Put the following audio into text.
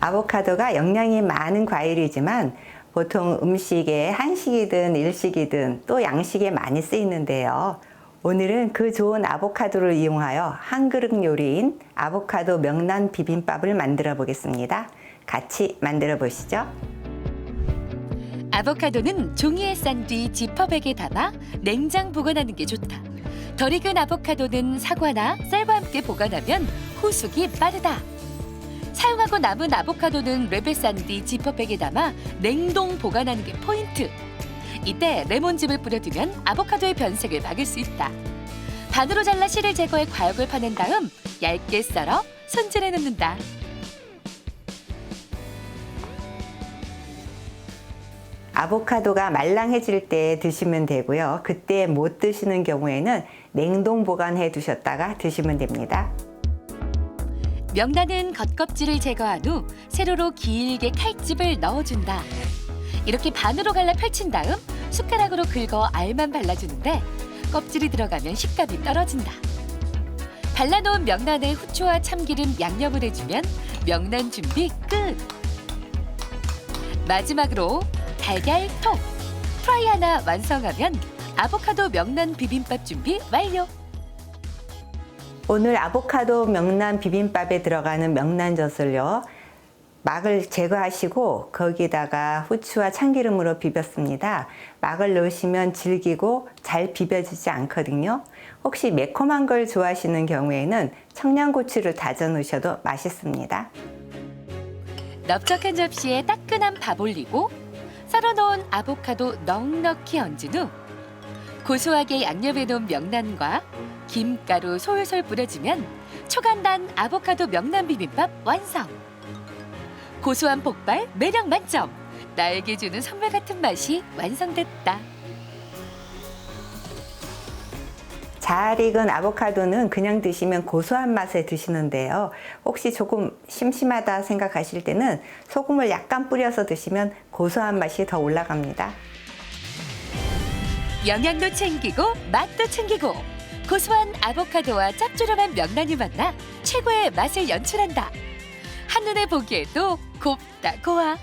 아보카도가 영양이 많은 과일이지만 보통 음식에 한식이든 일식이든 또 양식에 많이 쓰이는데요. 오늘은 그 좋은 아보카도를 이용하여 한 그릇 요리인 아보카도 명란 비빔밥을 만들어 보겠습니다. 같이 만들어 보시죠. 아보카도는 종이에 싼 뒤 지퍼백에 담아 냉장 보관하는 게 좋다. 덜 익은 아보카도는 사과나 쌀과 함께 보관하면 후숙이 빠르다. 사용하고 남은 아보카도는 뒤 지퍼백에 담아 냉동 보관하는 게 포인트. 이때 레몬즙을 뿌려두면 아보카도의 변색을 막을 수 있다. 반으로 잘라 씨를 제거해 과육을 파낸 다음 얇게 썰어 손질해 놓는다. 아보카도가 말랑해질 때 드시면 되고요. 그때 못 드시는 경우에는 냉동 보관해 두셨다가 드시면 됩니다. 명란은 겉껍질을 제거한 후 세로로 길게 칼집을 넣어준다. 이렇게 반으로 갈라 펼친 다음 숟가락으로 긁어 알만 발라주는데 껍질이 들어가면 식감이 떨어진다. 발라놓은 명란에 후추와 참기름 양념을 해주면 명란 준비 끝. 마지막으로 달걀 톡 프라이 하나 완성하면 아보카도 명란 비빔밥 준비 완료. 오늘 아보카도 명란 비빔밥에 들어가는 명란젓을요. 막을 제거하시고 거기다가 후추와 참기름으로 비볐습니다. 막을 넣으시면 질기고 잘 비벼지지 않거든요. 혹시 매콤한 걸 좋아하시는 경우에는 청양고추를 다져 넣으셔도 맛있습니다. 넓적한 접시에 따끈한 밥 올리고 썰어 놓은 아보카도 넉넉히 얹은 후 고소하게 양념해 놓은 명란과 김가루 솔솔 뿌려주면 초간단 아보카도 명란 비빔밥 완성. 고소한 폭발 매력 만점. 나에게 주는 선물 같은 맛이 완성됐다. 잘 익은 아보카도는 그냥 드시면 고소한 맛에 드시는데요. 혹시 조금 심심하다 생각하실 때는 소금을 약간 뿌려서 드시면 고소한 맛이 더 올라갑니다. 영양도 챙기고 맛도 챙기고 고소한 아보카도와 짭조름한 명란이 만나 최고의 맛을 연출한다. 한눈에 보기에도 곱다 고와